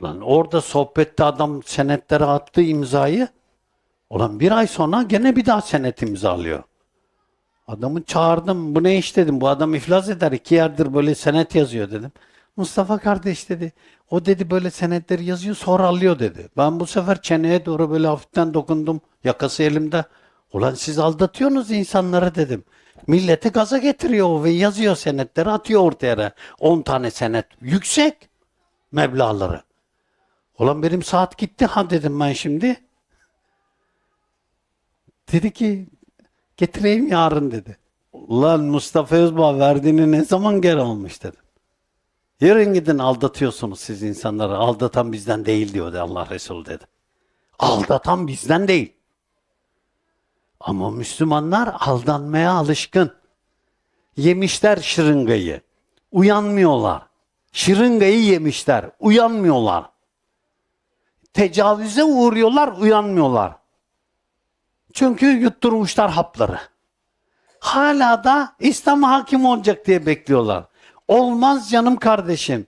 Ulan orada sohbette adam senetlere attı imzayı. Ulan bir ay sonra gene bir daha senet imzalıyor. Adamı çağırdım. Bu ne iş dedim. Bu adam iflas eder. İki yerdir böyle senet yazıyor dedim. Mustafa kardeş dedi. O dedi böyle senetleri yazıyor sonra alıyor dedi. Ben bu sefer çeneye doğru böyle hafiften dokundum. Yakası elimde. Ulan siz aldatıyorsunuz insanları dedim. Milleti gaza getiriyor ve yazıyor senetleri atıyor ortaya. 10 tane senet. Yüksek meblağları. Ulan benim saat gitti ha dedim ben şimdi. Dedi ki getireyim yarın dedi. Ulan Mustafa Özbağ verdiğini ne zaman geri almış dedim. Yarın gidin aldatıyorsunuz siz insanları. Aldatan bizden değil diyordu Allah Resulü dedi. Aldatan bizden değil. Ama Müslümanlar aldanmaya alışkın. Yemişler şırıngayı. Uyanmıyorlar. Şırıngayı yemişler. Uyanmıyorlar. Tecavüze uğruyorlar, uyanmıyorlar. Çünkü yutturmuşlar hapları. Hala da İslam hakim olacak diye bekliyorlar. Olmaz canım kardeşim.